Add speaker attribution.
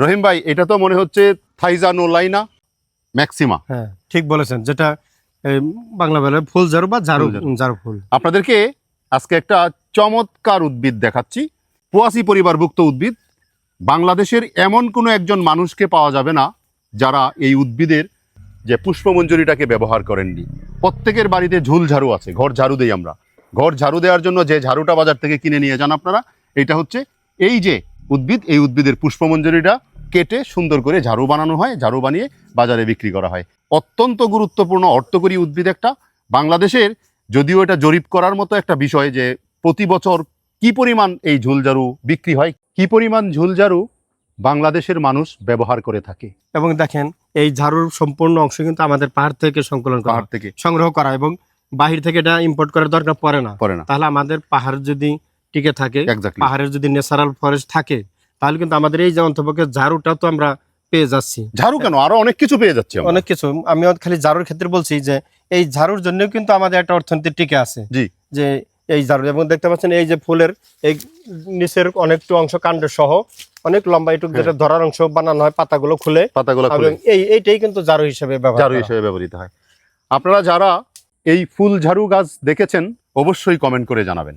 Speaker 1: রহিম ভাই এটা তো মনে হচ্ছে থাইজানোলাইনা ম্যাক্সিমা।
Speaker 2: হ্যাঁ ঠিক বলেছেন যেটা বাংলা বলে ফুল ঝাড়ু বা ঝাড়ু।
Speaker 1: ঝাড়ু।
Speaker 2: ফুল।
Speaker 1: আপনাদেরকে আজকে একটা চমৎকার উদ্ভিদ দেখাচ্ছি পোয়াসি পরিবারভুক্ত উদ্ভিদ। বাংলাদেশের এমন কোনো একজন মানুষকে পাওয়া যাবে না যারা এই উদ্ভিদের যে পুষ্পমঞ্জুরিটাকে ব্যবহার করেননি। প্রত্যেকের বাড়িতে ঝুল ঝাড়ু আছে ঘর ঝাড়ু দেই আমরা। ঘর ঝাড়ু দেওয়ার জন্য যে ঝাড়ুটা বাজার থেকে কিনে নিয়ে যান আপনারা এটা হচ্ছে এই যে উদ্ভিদ এই উদ্ভিদের পুষ্পমঞ্জুরিটা। কেটে সুন্দর করে ঝাড়ু বানানো হয় ঝাড়ু বানিয়ে বাজারে বিক্রি করা হয়। অত্যন্ত গুরুত্বপূর্ণ অর্থকরী উদ্ভিদ একটা। বাংলাদেশের যদিও এটা জরিপ করার মতো একটা বিষয় যে প্রতি বছর কি পরিমাণ এই ঝুলঝাড়ু বিক্রি হয় কি পরিমাণ ঝুলঝাড়ু বাংলাদেশের মানুষ ব্যবহার করে থাকে।
Speaker 2: এবং দেখেন এই ঝাড়ুর সম্পূর্ণ অংশ কিন্তু আমাদের পাহাড় থেকে সংকলন করা
Speaker 1: পাহাড় থেকে।
Speaker 2: সংগ্রহ করা এবং বাহির থেকে এটা ইম্পোর্ট করার দরকার পড়ে না।
Speaker 1: পরে না।
Speaker 2: তাহলে আমাদের পাহাড় যদি টিকে থাকে পাহাড়ের যদি ন্যাচারাল ফরেস্ট থাকে তাহলে কিন্তু আমাদের এই যে অন্তপক্ষে ঝাড়ুটা তো আমরা পেয়ে যাচ্ছি।
Speaker 1: ঝাড়ু কেন? আরও অনেক কিছু পেয়ে যাচ্ছে।
Speaker 2: অনেক কিছু। আমি খালি ঝাড়ুর ক্ষেত্রে বলছি যে এই ঝাড়ুর জন্য কিন্তু আমাদের একটা অর্থনীতি টিকে আছে।
Speaker 1: জি।
Speaker 2: যে এই ঝাড়ু এবং দেখতে পাচ্ছেন এই যে ফুলের এই নিচের অনেকটু অংশ কাণ্ড সহ অনেক লম্বা একটু যেটা ধরার অংশ বানানো হয় পাতাগুলো খুলে।
Speaker 1: পাতাগুলো খুলে।
Speaker 2: এই এইটাই কিন্তু ঝাড়ু হিসেবে
Speaker 1: ঝাড়ু হিসেবে ব্যবহৃত হয়। আপনারা যারা এই ফুল ঝাড়ু গাছ দেখেছেন অবশ্যই কমেন্ট করে জানাবেন।